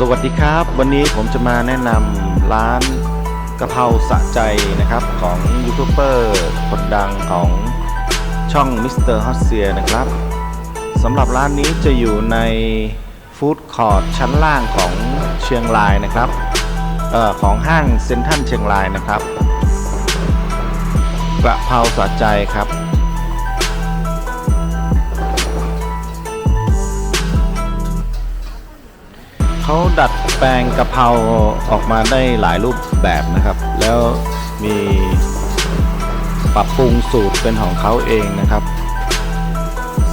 สวัสดีครับ วันนี้ผมจะมาแนะนำร้านกะเพราสะใจนะครับของยูทูบเบอร์คนดังของช่องมิสเตอร์ฮอตเซียนะครับสำหรับร้านนี้จะอยู่ในฟู้ดคอร์ทชั้นล่างของเชียงรายนะครับออของห้างเซ็นทรัลเชียงรายนะครับกระเพราสะใจครับ เขาดัดแปลงกะเพราออกมาได้หลายรูปแบบนะครับ แล้วมีปรับปรุงสูตรเป็นของเขาเองนะครับ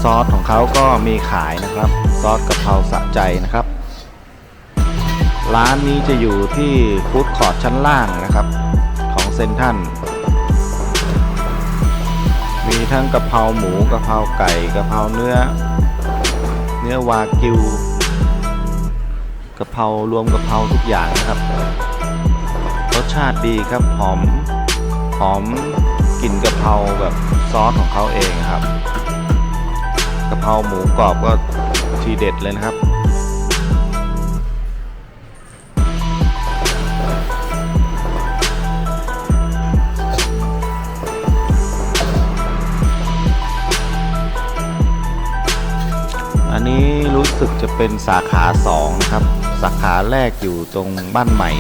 ซอสของเขาก็มีขายนะครับ ซอสกะเพราสะใจนะครับ ร้านนี้จะอยู่ที่ฟู้ดคอร์ทชั้นล่างนะครับ ของเซนทันมีทั้งกะเพราหมูกะเพราไก่กะเพราเนื้อ เนื้อวากิว กะเพรารวมกะเพราทุกอย่างนะครับ รสชาติดีครับหอมหอมกลิ่นกะเพราแบบซอสของเขาเองครับกะเพราหมูกรอบก็ทีเด็ดเลยนะครับอันนี้รู้สึกจะเป็นสาขา2นะครับ สาขาแรกอยู่ตรงบ้านใหม่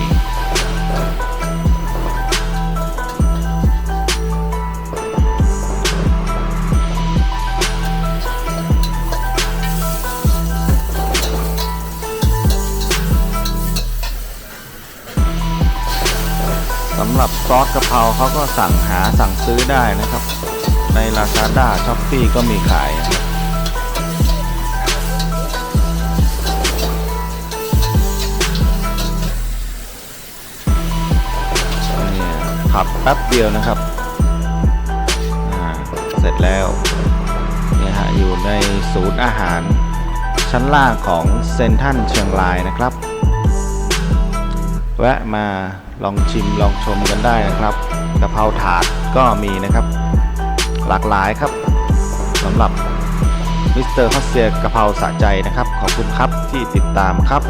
สำหรับซอสกะเพราเขาก็สั่งหาสั่งซื้อได้นะครับ ใน Lazada s h o p e e ก็มีขายนะครับ เนี่ยผัดแป๊บเดียวนะครับเสร็จแล้วเนี่ยฮะอยู่ในศูนย์อาหารชั้นล่างของเซนทันเชียงรายนะครับ แวะมาลองชิมลองชมกันได้นะครับกะเพราถาดก็มีนะครับ หลากหลายครับสำหรับมิสเตอร์ฮัสเซียกะเพราสะใจนะครับ ขอบคุณครับที่ติดตามครับ